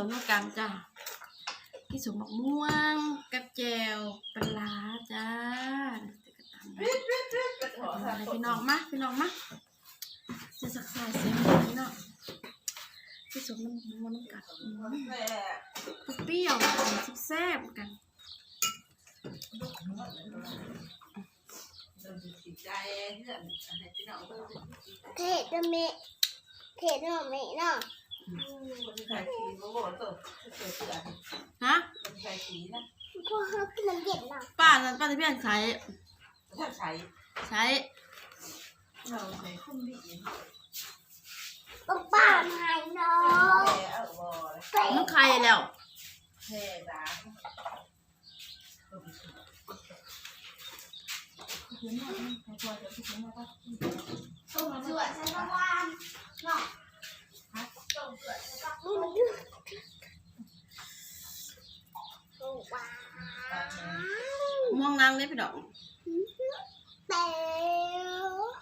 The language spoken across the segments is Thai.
น้องกินสมจ้ากินสมมะม่วงกับแจวปลาจ้าอะไรพี่น้องมาพี่น้องมาจะสักสายเสียงพี่น้องกินสมมันมันกัดอืมเปรี้ยวแซ่บกันเทศจะเมีเทศจะมีเนาะ ฮะพวกเขากินน้ำเย็นเนาะป้านั้นป้าจะเพี้ยนใช้ใช้ป้าป้าไม้เนาะไปน้ำไข่แล้วส่งสวยใช่ไหมวานเนาะ มึงมันดื้อส่งวานม่วงนางเลยพี่น้องเต๋อ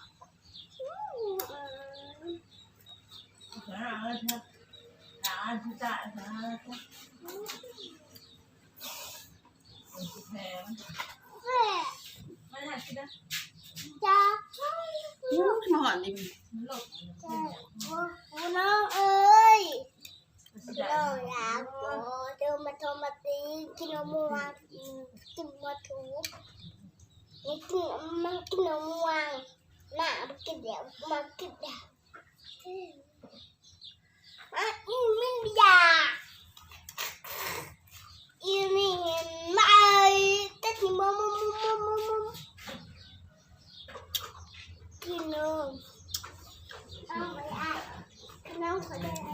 แม่จ้า อู้มาหอนดิ จ้าโอ้น้องเอ้ยเราอยากโอ้เดี๋ยวมาโทรมาตีกินนมวางกินมาถูนี่กินมากินนมวางหน้ามา กินเดี๋ยวมากินเดี๋ยวอะอีไม่อยากอีนี่เห็นไหมแต่ที่มมมมมมมกินนมเอาไปอะน้องขอได้ไหม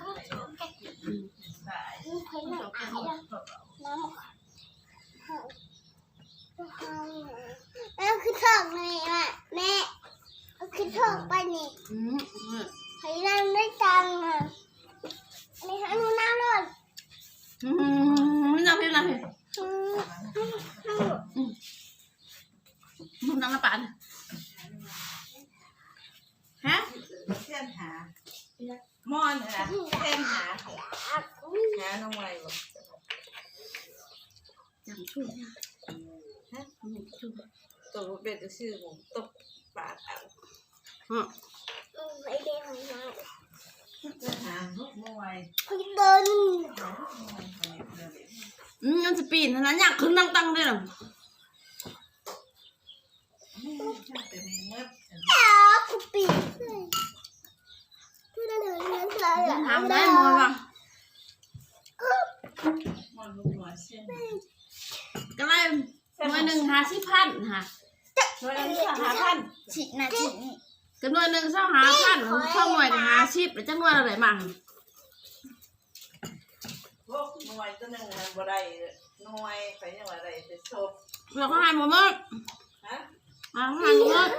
ก็ชอบแกกินนี่เพิ่งหนักอะน้องแม่ คือทองนี่แม่แม่คือทองไปนี่อืมอืมให้นั่งได้จังอะนี่ให้หนูนั่งเลยอืมพี่น้องพี่น้องพี่อืมมึงนั่งมาปานฮะมอนนะเส้นหา อะอืม หาน้องไว้บ่ จังช่วยนะฮะอืมช่วย ตัวเป็ดก็ ชื่อผมตกปากเอาอืมอืมไอเดียของน้องเส้นหาลูกมวยพี่เดินหาลูกมวยไปเดินอืมมันจะปีนเท่านั้นอยากขึ้นตั้งตั้งด้วยหรอแต่มีเมื่ออ้ากูปีกเลยพี่เดินเดินเดินเดินยังทำได้หมดว่ะมอนลูกมวยเส้นก็ไล่หน่วยหนึ่งหาสิพันค่ะ หน่วยละหาพันฉีดนะฉีดนี่ก็หน่วยหนึ่งเศร้าหาพันเข้าหน่วยก็หาสิบแล้วจะหน่วยอะไรมั่งพวกหน่วยตัวหนึ่งมันบ่ได้หน่วยไปยังว่าได้ไปศพเราก็ให้หมดหมดฮะอ่าให้หมดหมด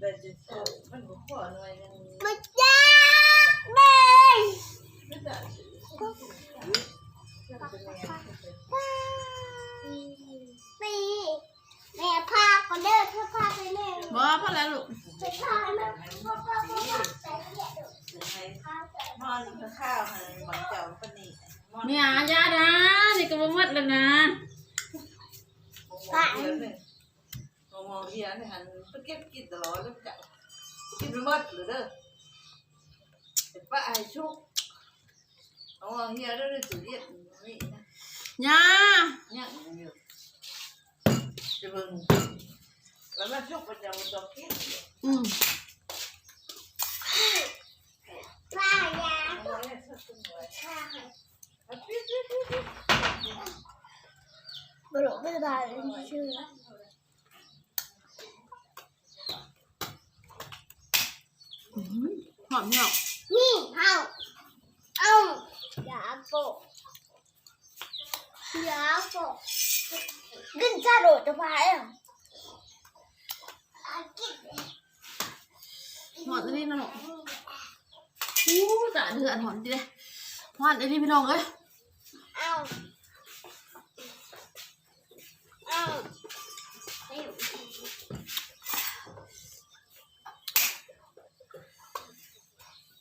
ได้จะศพมันบ่พอหน่วยนึงมาจ้าเบ มองเฮียนี่ยมองเฮียเนี่ยหันไปเก็บกินตลอดแล้วจ้ากินไปหมดหรือเด้อเป็นป้าไอชุกเอามองเฮียด้วยด้วยจุดเย็นนี่นะยายังอยู่จะเบิ่งแล้วมาชุกประจำต้องกินอืม ป้ายา เอาไว้สักตัวหน่อย ค่ะ เอาปิ๊บปิ๊บปิ๊บปิ๊บบ รุไม่บาย ชื่ออืมหอมเนาะนี่เฮาเอายาโปยาโปกินชาโดดจะพายอะกินหอมอันนี้นะลูกอู้ตาเดือดหอมดิเลยหอมอันนี้พี่น้องเอ้ยเอา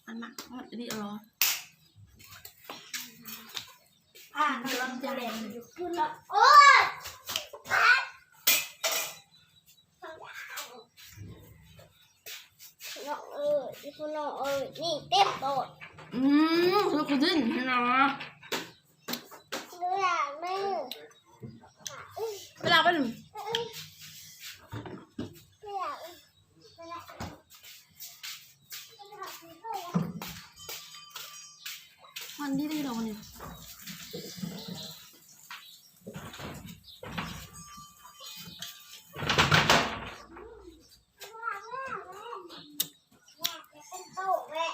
อันนั้นอันนี้ร้อานกำรอยู่ขึ้นแล้อน้องเอ๋ยคุณน้องเอ๋ยนี่เต็มโต๊ะอืมคุณดิ้นนะเนื้อไม่ เวลาไปหนึ่งเรื่องเรื่องเวลาวันที่ได้เราเนี่ยเป็นโต๊ะแม่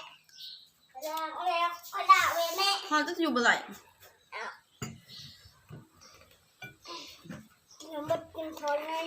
เรื่อเรื่องกระดาษเว้ยพอจะอยู่บ่ไหร่ หนูมากินทอนนั้น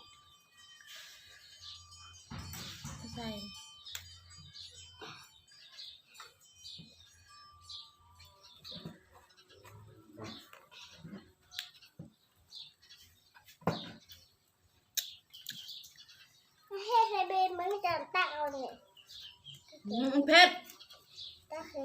อืมเผ็ด ตักคื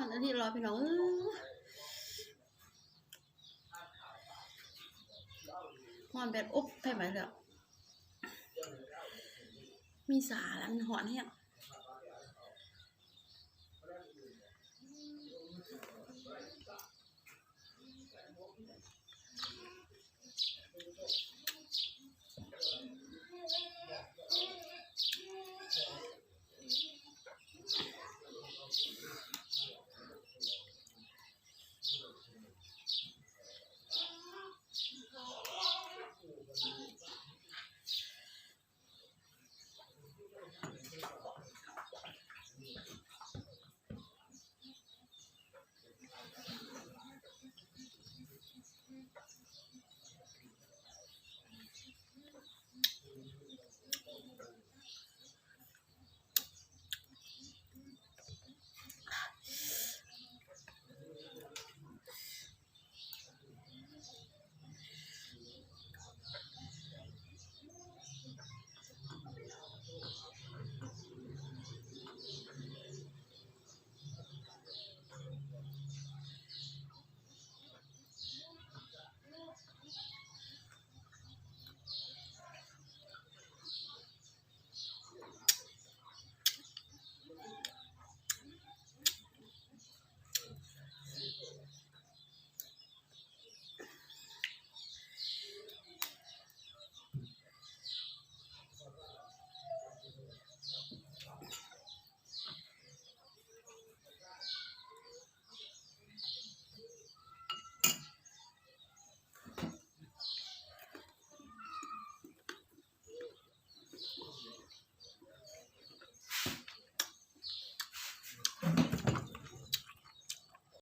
อห อดอันนี้รอพี่น้องหอนแบบอบไปไหมเลยมีสาแล้วมันหอนเนี่ย